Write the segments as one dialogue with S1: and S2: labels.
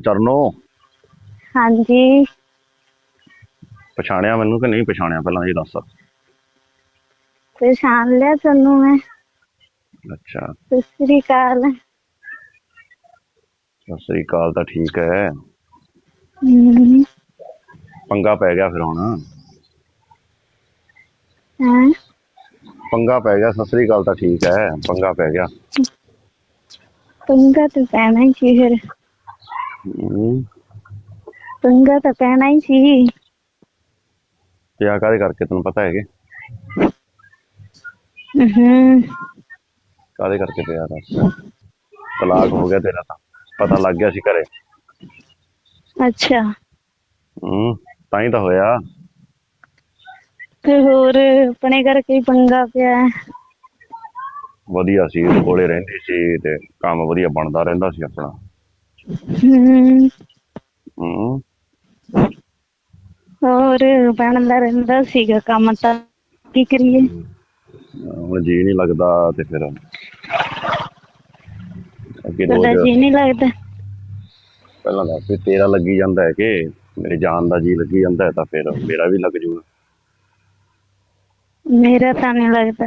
S1: ਚਰਨੋ
S2: ਹਾਂਜੀ।
S1: ਪਛਾਣਿਆ ਮੈਨੂੰ ਕਿ ਨਹੀਂ ਪਛਾਣਿਆ? ਪਹਿਲਾਂ ਇਹ ਦੱਸ।
S2: ਪਛਾਣ ਲਿਆ ਤੁਹਾਨੂੰ ਮੈਂ।
S1: ਅੱਛਾ।
S2: ਸਤਿ ਸ੍ਰੀ ਅਕਾਲ।
S1: ਸਤਿ ਸ੍ਰੀ ਅਕਾਲ ਤਾਂ ਠੀਕ ਹੈ।
S2: ਹਮ,
S1: ਪੰਗਾ ਪੈ ਗਿਆ ਫਿਰ ਹੁਣ।
S2: ਹੈਂ?
S1: ਪੰਗਾ ਪੈ ਗਿਆ ਸਤਿ ਸ੍ਰੀ ਅਕਾਲ ਤਾਂ ਠੀਕ ਹੈ। ਪੰਗਾ ਪੈ ਗਿਆ।
S2: ਪੰਗਾ ਤਾਂ ਪੈਣਾ ਹੀ ਸੀ ਫਿਰ।
S1: ਹੂੰ
S2: ਪੰਗਾ ਤਾਂ ਪੈਣਾ ਹੀ ਸੀ।
S1: ਤੇ ਆ ਕਰਕੇ ਤੈਨੂੰ ਪਤਾ ਹੈਗੇ?
S2: ਹਮ
S1: ਕਾਹਦੇ ਕਰਕੇ ਪਿਆ ਦੱਸ ਤਲਾਕ ਹੋ ਗਿਆ ਤੇਰਾ ਤਾਂ। ਪਤਾ ਲੱਗ ਗਿਆ ਸੀ ਘਰੇ।
S2: ਅੱਛਾ।
S1: ਹੂੰ ਤਾਂ ਹੀ ਤਾਂ ਹੋਇਆ।
S2: ਤੇ ਹੋਰ ਆਪਣੇ ਕਰਕੇ ਹੀ ਪੰਗਾ ਪਿਆ? ਹੈ।
S1: ਵਧੀਆ ਸੀ ਉਹਦੇ ਕੋਲੇ ਰਹਿੰਦੀ ਸੀ ਤੇ ਕੰਮ ਵਧੀਆ ਬਣਦਾ ਰਹਿੰਦਾ ਸੀ ਆਪਣਾ। ਹੂੰ
S2: ਹੋਰ ਬਣਦਾ ਰਹਿੰਦਾ ਸੀਗਾ ਕੰਮ ਤਾਂ ਕੀ ਕਰੀਏ?
S1: ਹੁਣ ਜੀ ਨਹੀਂ ਲੱਗਦਾ ਤੇ ਫਿਰ ਅੱਗੇ
S2: ਤੁਹਾਡਾ ਜੀ ਨਹੀਂ ਲੱਗਦਾ?
S1: ਪਹਿਲਾਂ ਦੱਸ ਵੀ ਤੇਰਾ ਲੱਗੀ ਜਾਂਦਾ ਹੈ ਕਿ ਮੇਰੇ ਜਾਨ ਦਾ ਜੀ ਲੱਗੀ ਜਾਂਦਾ ਹੈ ਤਾਂ ਫਿਰ ਮੇਰਾ ਵੀ ਲੱਗ ਜੂਗਾ।
S2: ਮੇਰਾ ਤਾਂ ਨਹੀਂ ਲੱਗਦਾ।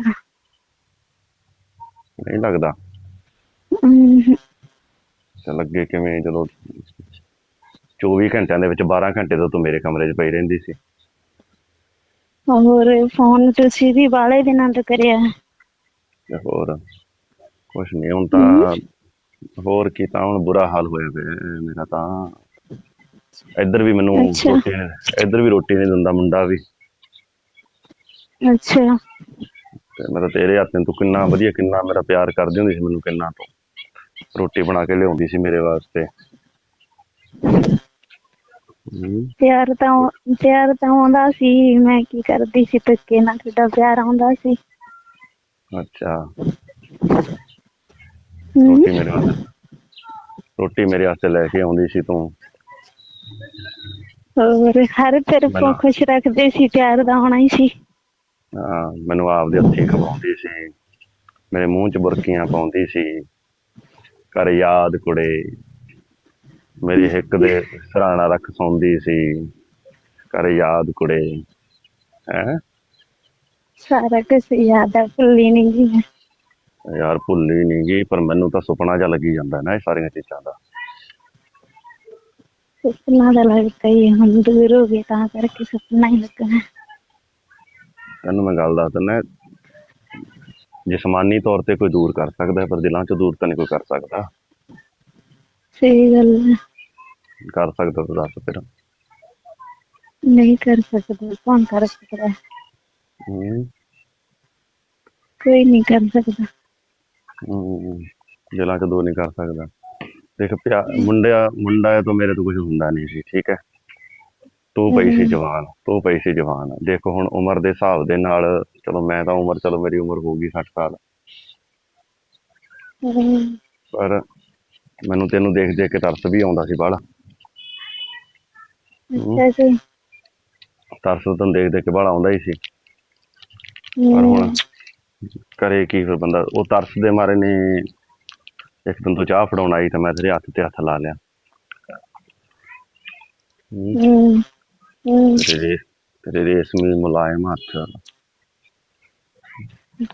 S1: ਨਹੀਂ ਲੱਗਦਾ। ਚੱਲ ਅੱਗੇ ਕਿਵੇਂ ਚਲੋ 24 ਘੰਟਿਆਂ ਦੇ ਵਿੱਚ 12 ਘੰਟੇ ਤਾਂ ਤੂੰ ਮੇਰੇ ਕਮਰੇ 'ਚ ਪਈ ਰਹਿੰਦੀ ਸੀ।
S2: ਹੋਰ ਫੋਨ ਤੁਸੀਂ ਵੀ ਬਾਲੇ ਦਿਨਾਂ ਤੋਂ ਕਰਿਆ।
S1: ਤੇ ਹੋਰ ਕੁਛ ਨਹੀਂ ਹੁਣ ਤਾਂ ਹੋਰ ਕੀ ਤਾਂ ਹੁਣ ਬੁਰਾ ਹਾਲ ਹੋਇਆ ਪਿਆ ਮੇਰਾ ਤਾਂ। ਇੱਧਰ ਵੀ ਮੈਨੂੰ। ਰੋਟੀ ਇੱਧਰ ਵੀ ਰੋਟੀ ਨਹੀਂ ਦਿੰਦਾ ਮੁੰਡਾ ਵੀ।
S2: ਅੱਛਾ।
S1: ਤੇ ਮੇਰਾ ਤੇਰੇ ਹੱਥ ਨੇ ਤੂੰ ਕਿੰਨਾ ਵਧੀਆ ਕਿੰਨਾ ਮੇਰਾ ਪਿਆਰ ਕਰਦੀ ਹੁੰਦੀ ਸੀ ਮੈਨੂੰ ਕਿੰਨਾ ਤੂੰ। ਰੋਟੀ ਬਣਾ ਕੇ ਲਿਆਉਂਦੀ ਸੀ ਮੇਰੇ ਵਾਸਤੇ।
S2: ਪਿਆਰ ਤਾਂ ਪਿਆਰ ਤਾਂ ਆਉਂਦਾ ਸੀ ਮੈਂ ਕੀ ਕਰਦੀ ਸੀ ਧੱਕੇ ਨਾਲ ਤੁਹਾਡਾ ਪਿਆਰ ਆਉਂਦਾ ਸੀ।
S1: ਅੱਛਾ। ਰੋਟੀ ਮੇਰੇ ਵਾਸਤੇ ਰੋਟੀ ਮੇਰੇ ਵਾਸਤੇ ਲੈ ਕੇ ਆਉਂਦੀ ਸੀ ਤੂੰ।
S2: ਹੋਰ ਹਰ ਤਰਫੋਂ ਖੁਸ਼ ਰੱਖਦੇ ਸੀ ਪਿਆਰ ਦਾ ਹੋਣਾ ਹੀ ਸੀ।
S1: ਹਾਂ ਮੈਨੂੰ ਆਪਦੇ ਹੱਥੀਂ ਖਵਾਉਂਦੀ ਸੀ। ਮੇਰੇ ਮੂੰਹ 'ਚ ਬੁਰਕੀਆਂ ਪਾਉਂਦੀ ਸੀ। ਕਰ ਯਾਦ ਕੁੜੇ। ਮੇਰੀ ਹਿੱਕ ਦੇ ਸਰਾਣਾ ਰੱਖ ਸੌਂਦੀ ਸੀ। ਕਰ ਯਾਦ ਕੁੜੇ। ਹੈ?
S2: ਸਾਰਾ ਕੁਝ ਯਾਦ ਆ ਭੁੱਲੀ ਨਹੀਂ ਗਈ।
S1: ਯਾਰ ਭੁੱਲੀ ਨਹੀਂ ਗਈ ਪਰ ਮੈਨੂੰ ਤਾਂ ਸੁਪਨਾ ਜਿਹਾ ਲੱਗੀ ਜਾਂਦਾ ਨਾ ਇਹ ਸਾਰੀਆਂ ਚੀਜ਼ਾਂ ਦਾ।
S2: ਸੁਪਨਾ ਦਾ ਲੱਗਦਾ ਹੀ ਹੈ, ਹੁਣ ਦੂਰ ਹੋ ਗਏ ਤਾਂ ਕਰਕੇ ਸੁਪਨਾ ਹੀ ਲੱਗਣਾ।
S1: ਤੈਨੂੰ ਮੈਂ ਗੱਲ ਦੱਸ ਦਿੰਦਾ ਜਿਸਮਾਨੀ ਤੌਰ ਤੇ ਕੋਈ ਦੂਰ ਕਰ ਸਕਦਾ ਹੈ, ਪਰ ਦਿਲਾਂ 'ਚ ਦੂਰ ਤਾਂ ਨਹੀਂ ਕੋਈ ਕਰ ਸਕਦਾ
S2: ਸਹੀ ਗੱਲ ਹੈ।
S1: ਕਰ ਸਕਦਾ ਤਾਂ ਦੱਸ ਫਿਰ
S2: ਨਹੀਂ ਕਰ ਸਕਦਾ ਕੌਣ ਕਰ ਸਕਦਾ ਹੈ?
S1: ਹੂੰ
S2: ਕੋਈ ਨਹੀਂ ਕਰ ਸਕਦਾ
S1: ਹਮ, ਦਿਲਾਂ 'ਚ ਦੂਰ ਨਹੀਂ ਕਰ ਸਕਦਾ ਦੇਖ ਪਿਆ ਮੁੰਡਿਆ ਮੁੰਡਾ ਹੈ ਤਾਂ ਮੇਰੇ ਤੋਂ ਕੁਝ ਹੁੰਦਾ ਨਹੀਂ ਸੀ ਠੀਕ ਹੈ ਤੂੰ ਪਈ ਸੀ। ਜਵਾਨ ਤੂੰ ਪਈ ਸੀ ਜਵਾਨ। ਦੇਖੋ ਹੁਣ ਉਮਰ ਦੇ ਹਿਸਾਬ ਦੇ ਨਾਲ ਚਲੋ ਮੈਂ ਤਾਂ ਉਮਰ ਚਲੋ ਮੇਰੀ ਉਮਰ ਹੋ ਗਈ 60 ਸਾਲ। ਪਰ ਮੈਨੂੰ ਤੈਨੂੰ ਦੇਖ ਦੇਖ ਕੇ ਤਰਸ ਵੀ ਆਉਂਦਾ ਸੀ
S2: ਅੱਛਾ ਜੀ।
S1: ਤਰਸ ਤੈਨੂੰ ਦੇਖ ਦੇਖ ਕੇ ਬਾਹਲਾ ਆਉਂਦਾ ਹੀ ਸੀ। ਪਰ ਹੁਣ ਕਰੇ ਕੀ ਫਿਰ ਬੰਦਾ? ਉਹ ਤਰਸ ਦੇ ਮਾਰੇ ਨੇ ਇੱਕ ਦਿਨ ਤੂੰ ਚਾਹ ਫੜਾਉਣ ਆਈ ਤਾਂ ਮੈਂ ਤੇਰੇ ਹੱਥ ਤੇ ਹੱਥ ਲਾ ਲਿਆ। ਹਮ, ਤੇਰੇ ਤੇਰੇ ਰੇਸ਼ਮੀ ਮੁਲਾਇਮ ਹੱਥ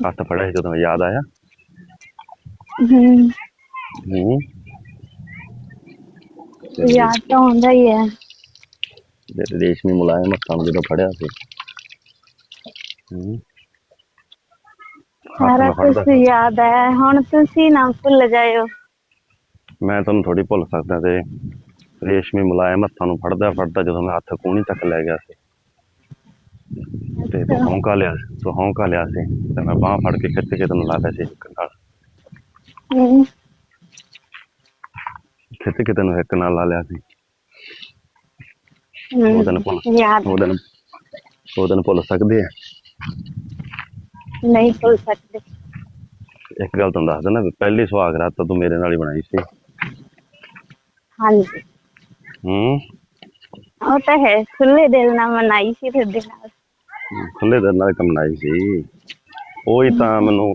S1: ਹੱਥ ਫੜਿਆ ਸੀ ਜਦੋਂ ਯਾਦ ਆਇਆ।
S2: ਹਮ,
S1: ਹੂੰ।
S2: ਯਾਦ ਤਾਂ ਆਉਂਦਾ ਹੀ ਹੈ।
S1: ਤੇਰੇ ਰੇਸ਼ਮੀ ਮੁਲਾਇਮ ਹੱਥਾਂ ਨੂੰ ਜਦੋਂ ਫੜਿਆ ਸੀ। ਹੂੰ। ਹੱਥ
S2: ਸਾਰਾ
S1: ਮੈਂ
S2: ਕੁਝ
S1: ਫੜਦਾ।
S2: ਯਾਦ ਹੈ। ਹੁਣ ਤੁਸੀਂ ਨਾ ਭੁੱਲ ਜਾਇਓ।
S1: ਮੈਂ ਤੁਹਾਨੂੰ ਥੋੜੀ ਭੁੱਲ ਸਕਦਾ ਤੇ ਰੇਸ਼ਮੀ ਮੁਲਾਇਮ ਹੱਥਾਂ ਨੂੰ ਫੜਦਾ ਫੜਦਾ ਜਦੋਂ ਮੈਂ ਹੱਥ ਕੂਣੀ ਤੱਕ ਲੈ ਗਿਆ ਸੀ। ਤੇ ਤੂੰ ਹੌਂਕਾ ਲਿਆ ਸੀ ਤੂੰ ਹੌਂਕਾ ਲਿਆ ਸੀ ਤੇ ਮੈਂ ਬਾਹ ਫੜ ਕੇ ਖਿੱਚ ਕੇ ਤੈਨੂੰ ਲਾ ਲਿਆ ਸੀ ਇੱਕ ਨਾਲ। ਖਿੱਚ ਕੇ ਤੈਨੂੰ ਇੱਕ ਨਾਲ ਲਾ ਲਿਆ ਸੀ। ਉਹ ਦਿਨ ਭੁੱਲ
S2: ਯਾਦ।
S1: ਉਹ ਦਿਨ ਉਹ ਦਿਨ ਭੁੱਲ ਸਕਦੇ ਆ?
S2: ਨਹੀਂ ਭੁੱਲ ਸਕਦੇ।
S1: ਇੱਕ ਗੱਲ ਤੁਹਾਨੂੰ ਦੱਸ ਦਿੰਦਾ ਪਹਿਲੀ ਸੁਹਾਗ ਰਾਤ ਤਾਂ ਤੂੰ ਮੇਰੇ ਨਾਲ ਹੀ ਬਣਾਈ ਸੀ।
S2: ਹਾਂਜੀ।
S1: ਹੂੰ।
S2: ਉਹ ਤਾਂ ਹੈ ਖੁੱਲੇ ਦਿਲ ਨਾਲ ਮਨਾਈ ਸੀ ਤੁਹਾਡੇ ਨਾਲ
S1: ਖੁੱਲੇ ਦਿਲ ਨਾਲ ਕਮਨਾਈ ਸੀ। ਉਹ ਹੀ ਤਾਂ ਮੈਨੂੰ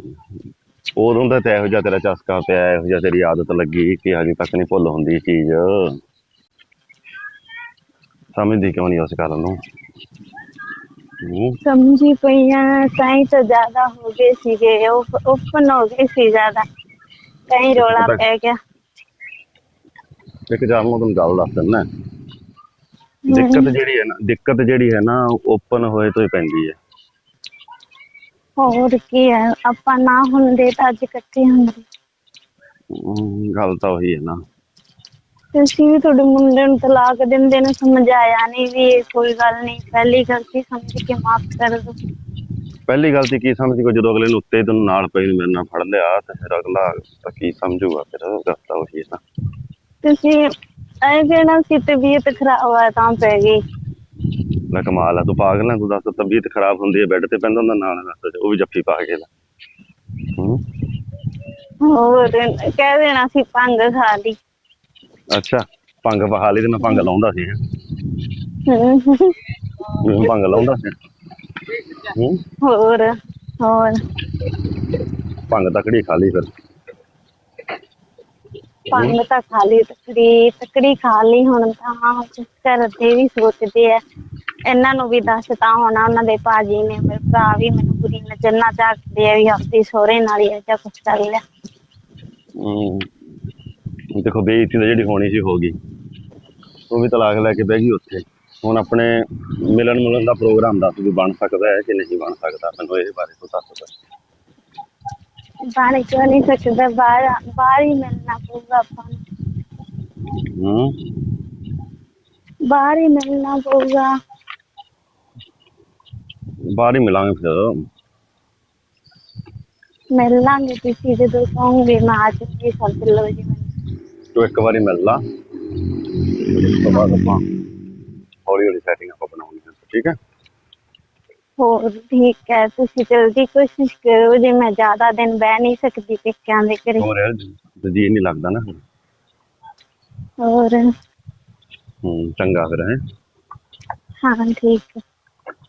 S1: ਉਦੋਂ ਦਾ ਤੇ ਇਹੋ ਜਿਹਾ ਤੇਰਾ ਚਸਕਾ ਪਿਆ ਇਹੋ ਜਿਹਾ ਤੇਰੀ ਆਦਤ ਲੱਗੀ ਕਿ ਹਜੇ ਤੱਕ ਨਹੀਂ ਭੁੱਲ ਹੁੰਦੀ ਚੀਜ਼। ਸਮਝਦੀ ਕਿਉਂ ਨਹੀਂ ਉਸ ਗੱਲ ਨੂੰ?
S2: ਸਮਝੀ ਪਈਆਂ ਤਾਈ ਤਾਂ ਜ਼ਿਆਦਾ ਹੋ ਗਏ ਸੀਗੇ ਓਪਨ ਹੋ ਗਏ ਸੀ ਜ਼ਿਆਦਾ। ਤਾਈ ਰੋਲਾ ਪੈ ਗਿਆ।
S1: ਨੂੰ ਤੁਹਾਨੂੰ ਗੱਲ ਦੱਸ ਦਿੰਦਾ। ਦਿੱਕਤ ਜਿਹੜੀ ਹੈ ਨਾ ਦਿੱਕਤ ਜਿਹੜੀ ਹੈ ਨਾ ਓਪਨ ਹੋਏ ਤੋਂ ਹੀ ਪੈਂਦੀ ਹੈ।
S2: ਹੋਰ ਕੀ ਹੈ ਆਪਾਂ ਨਾ ਹੁੰਦੇ ਤਾਂ ਅੱਜ ਇਕੱਠੇ ਹੁੰਦੇ।
S1: ਹਮ, ਗੱਲ ਤਾਂ ਉਹੀ ਹੈ ਨਾ।
S2: ਤੁਸੀਂ ਵੀ ਤੁਹਾਡੇ ਮੁੰਡੇ ਨੂੰ ਤਲਾਕ ਦਿੰਦੇ ਨੂੰ ਸਮਝਾਇਆ ਨਹੀਂ ਵੀ ਇਹ ਕੋਈ ਗੱਲ ਨਹੀਂ ਪਹਿਲੀ ਗਲਤੀ ਸਮਝ ਕੇ ਮਾਫ ਕਰ ਦੋ।
S1: ਪਹਿਲੀ ਗਲਤੀ ਕੀ ਸਮਝੀ ਕੋ ਜਦੋਂ ਅਗਲੇ ਨੂੰ ਉੱਤੇ ਤੈਨੂੰ ਨਾਲ ਪਈ ਨੂੰ ਮੇਰੇ ਨਾਲ ਫੜ ਲਿਆ ਤੇ ਫਿਰ ਅਗਲਾ ਤਾਂ ਕੀ ਸਮਝੂਗਾ ਫਿਰ ਉਹ ਗੱਲ ਤਾਂ ਉਹੀ ਹੈ ਨਾ।
S2: ਤੁਸੀਂ ਐ ਕਹਿਣਾ ਸੀ ਤਬੀਅਤ ਖਰਾਬ ਆ ਤਾਂ ਪੈ ਗਈ।
S1: ਲੈ ਕਮਾਲ ਆ ਤੂੰ ਪਾਗਲ ਆ ਤੂੰ ਦੱਸ ਤਬੀਅਤ ਖਰਾਬ ਹੁੰਦੀ ਹੈ ਬੈੱਡ ਤੇ ਪੈਂਦਾ ਹੁੰਦਾ ਨਾਲ ਦੱਸ ਉਹ ਵੀ ਜੱਫੀ ਪਾ ਕੇ ਲੈ। ਹੂੰ।
S2: ਹੋਰ ਕਹਿ ਦੇਣਾ ਸੀ ਪੰਗ ਖਾ ਲਈ।
S1: ਅੱਛਾ ਭੰਗ ਬਹਾ ਲਈ ਤੇ ਮੈਂ ਭੰਗ ਲਾਉਂਦਾ ਸੀ। ਹੈਂ।
S2: ਹਮ,
S1: ਮੈਂ ਭੰਗ ਲਾਉਂਦਾ ਸੀ। ਹੂੰ।
S2: ਹੋਰ ਹੋਰ।
S1: ਭੰਗ ਤਕੜੀ ਖਾ ਲਈ ਫਿਰ।
S2: ਪੰਗ ਤਾਂ ਖਾ ਲਈ ਤਕੜੀ ਤਕੜੀ ਖਾ ਲਈ ਹੁਣ ਤਾਂ ਘਰ ਦੇ ਵੀ ਸੋਚਦੇ ਆ। ਇਹਨਾਂ ਨੂੰ ਵੀ ਦੱਸਤਾ ਹੋਣਾ ਉਹਨਾਂ ਦੇ ਭਾਜੀ ਨੇ ਮੇਰੇ ਭਰਾ ਵੀ ਮੈਨੂੰ ਬੁਰੀ ਨਜ਼ਰ ਨਾਲ ਝਾਕਦੇ ਆ ਵੀ ਆਪਦੀ ਸਹੁਰੇ ਨਾਲ ਹੀ ਜਿਹਾ ਕੁਛ ਕਰ ਲਿਆ।
S1: ਹੂੰ। ਦੇਖੋ ਬੇਇੱਜ਼ਤੀ ਤਾਂ ਜਿਹੜੀ ਹੋਣੀ ਸੀ ਹੋ ਗਈ। ਉਹ ਵੀ ਤਲਾਕ ਲੈ ਕੇ ਬਹਿ ਗਈ ਉੱਥੇ। ਹੁਣ ਆਪਣੇ ਮਿਲਣ ਮਿਲਣ ਦਾ ਪ੍ਰੋਗਰਾਮ ਦੱਸ ਵੀ ਬਣ ਸਕਦਾ ਹੈ ਕਿ ਨਹੀਂ ਬਣ ਸਕਦਾ ਮੈਨੂੰ ਇਹਦੇ ਬਾਰੇ ਤੂੰ ਦੱਸ ਦੇ
S2: ਬਾਹਰ ਕਿਉਂ ਨਹੀਂ ਸਕਦਾ ਬਾਹਰ ਬਾਹਰ ਹੀ ਮਿਲਣਾ ਪਊਗਾ ਆਪਾਂ ਨੂੰ।
S1: ਹੂੰ।
S2: ਬਾਹਰ ਹੀ ਮਿਲਣਾ ਪਊਗਾ।
S1: ਬਾਹਰ ਹੀ ਮਿਲਾਂਗੇ ਫਿਰ।
S2: ਮਿਲ ਲਾਂਗੇ ਤੁਸੀਂ ਜਦੋਂ ਕਹੋਗੇ ਮੈਂ ਆ ਜਾਊਂਗੀ ਸੱਦ ਲਓ ਜੀ ਮੈਨੂੰ
S1: ਤੂੰ ਇੱਕ ਵਾਰੀ ਮਿਲ ਲਾ। ਉਸ ਤੋਂ ਬਾਅਦ ਆਪਾਂ ਹੌਲੀ ਹੌਲੀ ਸੈਟਿੰਗ ਆਪਾਂ ਬਣਾਉਣੀ ਹੈ ਠੀਕ ਹੈ?
S2: ਹੋਰ ਠੀਕ ਹੈ ਤੁਸੀਂ ਜਲਦੀ ਕੋਸ਼ਿਸ਼ ਕਰੋ ਜੇ ਮੈਂ ਜ਼ਿਆਦਾ ਦਿਨ ਬਹਿ ਨਹੀਂ ਸਕਦੀ ਪੇਕਿਆਂ ਦੇ ਘਰੇ।
S1: ਹੋਰ ਯਾਰ ਜੀ ਨਹੀਂ ਲੱਗਦਾ ਨਾ
S2: ਹੋਰ?
S1: ਹੂੰ ਚੰਗਾ ਫਿਰ ਹੈ।
S2: ਹਾਂ ਠੀਕ ਹੈ।